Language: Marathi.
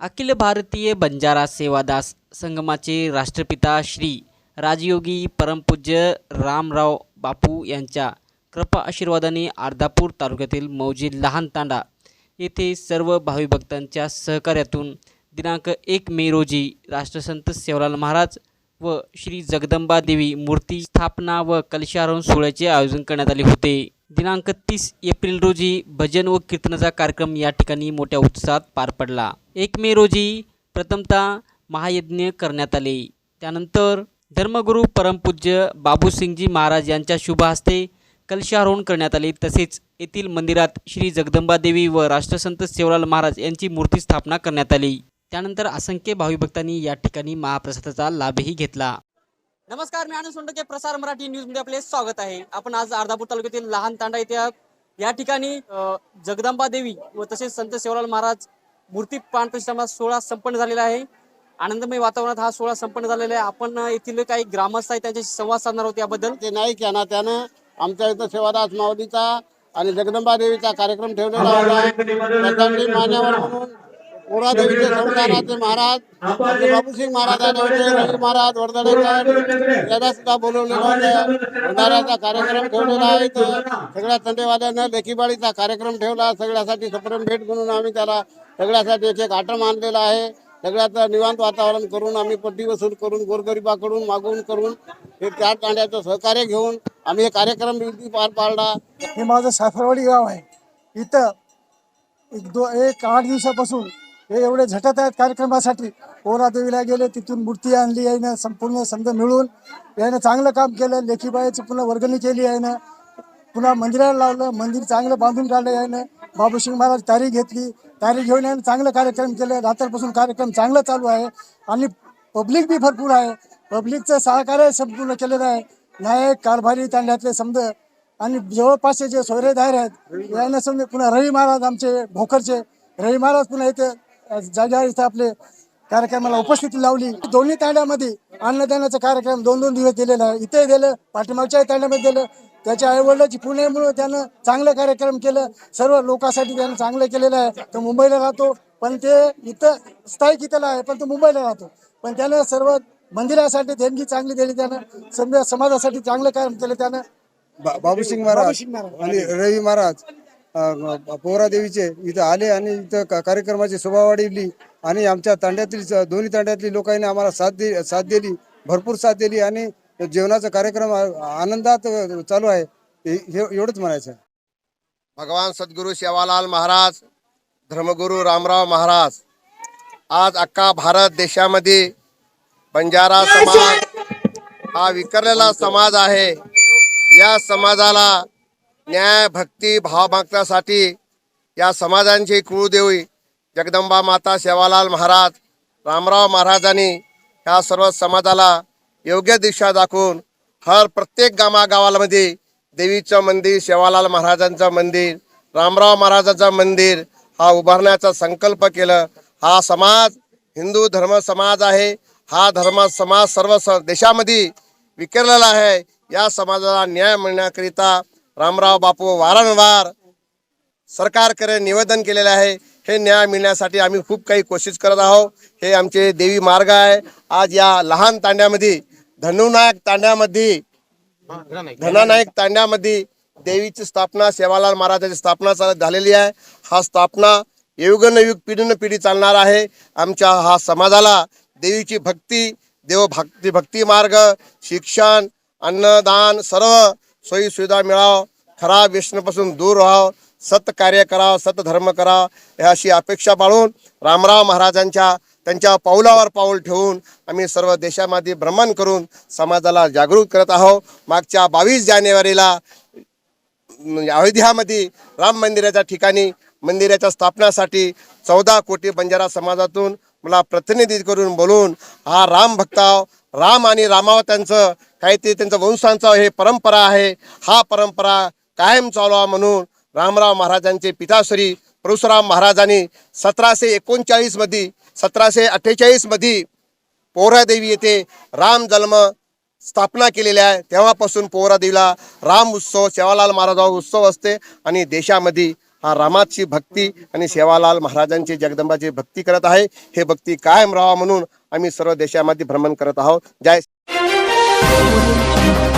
अखिल भारतीय बंजारा सेवादास संगमाचे राष्ट्रपिता श्री राजयोगी परमपूज्य रामराव बापू यांच्या कृपा आशीर्वादाने अर्धापूर तालुक्यातील मौजी लहान तांडा येथे सर्व भाविभक्तांच्या सहकार्यातून दिनांक एक मे रोजी राष्ट्रसंत सेवालाल महाराज व श्री जगदंबा देवी मूर्ती स्थापना व कलशारोहण सोहळ्याचे आयोजन करण्यात आले होते. दिनांक तीस एप्रिल रोजी भजन व कीर्तनाचा कार्यक्रम या ठिकाणी मोठ्या उत्साहात पार पडला. एक मे रोजी प्रथमतः महायज्ञ करण्यात आले. त्यानंतर धर्मगुरू परमपूज्य बाबूसिंगजी महाराज यांच्या शुभ हस्ते कलशारोहण करण्यात आले. तसेच येथील मंदिरात श्री जगदंबा देवी व राष्ट्रसंत सेवलाल महाराज यांची मूर्ती स्थापना करण्यात आली. त्यानंतर असंख्य भाविभक्तांनी या ठिकाणी महाप्रसादाचा लाभही घेतला. नमस्कार मी आनंद सोंडके प्रसार मराठी न्यूजमध्ये आपले स्वागत आहे. आपण आज अर्धापूर तालुक्यातील लहान तांडा येथे आहोत. या ठिकाणी जगदंबा देवी व तसेच संत सेवलाल महाराज मूर्ती प्राण प्रतिष्ठापना सोहळा संपन्न झालेला आहे. आनंदमय वातावरणात हा सोहळा संपन्न झालेला आहे. आपण येथील काही ग्रामस्थ आहेत त्यांच्याशी संवाद साधणार आहोत याबद्दल. ते नाईक यांना त्यानं आमच्या इथं सेवादास माऊलीचा आणि जगदंबा देवीचा कार्यक्रम ठेवलेला होता. मान्यवर म्हणून पोरा देवीचे संस्थानाचे महाराज आपले बाबूसिंग महाराज रवी वर्धनेकर यांना सुद्धा बोलवलेलं होतं भंडाऱ्याचा कार्यक्रम ठेवलेला आहे. सगळ्या तंडेवाल्यानं लेखीबाळीचा कार्यक्रम ठेवला. सगळ्यासाठी सप्रेम भेट म्हणून आम्ही त्याला सगळ्यासाठी एक एक आटम आणलेला आहे. सगळ्याचं निवांत वातावरण करून आम्ही पट्टी वसूल करून गोरगरिबाकडून मागवून करून हे चार तांड्याचं सहकार्य घेऊन आम्ही हे कार्यक्रम पार पाडला. हे माझं सासरवाडी गाव आहे. इथं एक दो एक आठ दिवसापासून हे एवढे झटत आहेत कार्यक्रमासाठी. पोरादेवीला गेले तिथून मूर्ती आणली आहे ना संपूर्ण संघ मिळून. यानं चांगलं काम केलं लेखीबाईची पुन्हा वर्गणी केली आहे ना पुन्हा मंदिराला लावलं मंदिर चांगलं बांधून काढलं यानं बाबूशिंग महाराज तारीख घेतली. तारीख घेऊन यानं चांगलं कार्यक्रम केलं. रात्रपासून कार्यक्रम चांगला चालू आहे. आणि पब्लिक बी भरपूर आहे. पब्लिकचं सहकार्य संपूर्ण केलेलं आहे. नायक कारभारी तांड्यातले समज आणि जवळपासचे जे सोयरेदार आहेत यांना समजा पुन्हा रवी महाराज आमचे भोकरचे. रवी महाराज पुन्हा इथे जागेवर इथं आपले कार्यक्रमाला उपस्थिती लावली दोन्ही तांड्यामध्ये अन्नदानाचा कार्यक्रम दोन दोन दिवस दिलेला आहे. इथे दिलं पाठीमागच्या तांड्यामध्ये दिलं. त्याच्या आईवडिलाची पुण्यामुळे त्यानं चांगलं कार्यक्रम केलं. सर्व लोकांसाठी त्यानं चांगलं केलेलं आहे. तो मुंबईला राहतो पण ते इथं स्थायिक इथं आहे पण तो मुंबईला राहतो. पण त्यानं सर्व मंदिरासाठी देणगी चांगली दिली त्यानं. समजा समाजासाठी चांगलं काम केलं त्यानं. बाबूसिंग महाराज. आणि रवी महाराज. पोहरादेवीचे देवीचे इथं आले आणि इथं कार्यक्रमाची शोभा वाढवली आणि आमच्या तांड्यातील दोन्ही तांड्यातील लोकांनी आम्हाला साथ दे साथ दिली भरपूर साथ दिली आणि जेवणाचा कार्यक्रम आनंदात चालू आहे. हे हे- एवढंच म्हणायचं. भगवान सद्गुरू शेवालाल महाराज धर्मगुरू रामराव महाराज आज अख्खा भारत देशामध्ये बंजारा समाज हा विखरलेला समाज आहे. या समाजाला न्याय भक्ती भावभक्तासाठी या समाजांची कुळदेवी जगदंबा माता सेवालाल महाराज रामराव महाराजांनी ह्या सर्व समाजाला योग्य दिशा दाखवून हर प्रत्येक गावागावामध्ये देवीचं मंदिर सेवालाल महाराजांचं मंदिर रामराव महाराजांचं मंदिर हा उभारण्याचा संकल्प केलं. हा समाज हिंदू धर्म समाज आहे. हा धर्म समाज सर्व स देशामध्ये विखरलेला आहे. या समाजाला न्याय मिळण्याकरिता रामराव बापू वारंवार सरकारकडे निवेदन केलेलं आहे. हे न्याय मिळण्यासाठी आम्ही खूप काही कोशिश करत आहोत. हे आमचे देवी मार्ग आहे. आज या लहान तांड्यामध्ये धनुनायक तांड्यामध्ये धनानायक तांड्यामध्ये देवीची स्थापना सेवालाल महाराजाची स्थापना झालेली आहे. हा स्थापना युगनयुग पिढीन पिढी चालणार आहे. आमच्या हा समाजाला देवीची भक्ती देव भक्ती भक्ती मार्ग शिक्षण अन्नदान सर्व सोयी सुविधा मिळावं खराब व्यसनापासून दूर राहावं सत कार्य करावं सत धर्म करावं ही अशी अपेक्षा बाळून रामराव महाराजांच्या त्यांच्या पाऊलावर पाऊल ठेवून आम्ही सर्व देशामध्ये भ्रमण करून समाजाला जागृत करत आहोत. मागच्या बावीस जानेवारीला अयोध्यामध्ये राम मंदिराच्या ठिकाणी मंदिराच्या स्थापनासाठी चौदा कोटी बंजारा समाजातून मला प्रतिनिधी करून बोलून हा राम भक्ताव राम आणि रामावतांचं काहीतरी त्यांचा वंशांचा हे परंपरा आहे हा परंपरा कायम चालवा म्हणून रामराव महाराजांचे पिताश्री परशुराम महाराजांनी सतराशे एकोणचाळीसमध्ये सतराशे अठ्ठेचाळीसमध्ये पोहरादेवी येथे राम जन्म स्थापना केलेली आहे. तेव्हापासून पोहरादेवीला राम उत्सव सेवालाल महाराजा उत्सव असते आणि देशामध्ये हा रामाची भक्ती आणि सेवालाल महाराजांची जगदंबाची भक्ती करत आहे. हे भक्ती कायम राहावा म्हणून आम्ही सर्व देशामध्ये भ्रमण करत आहोत. जय 我的你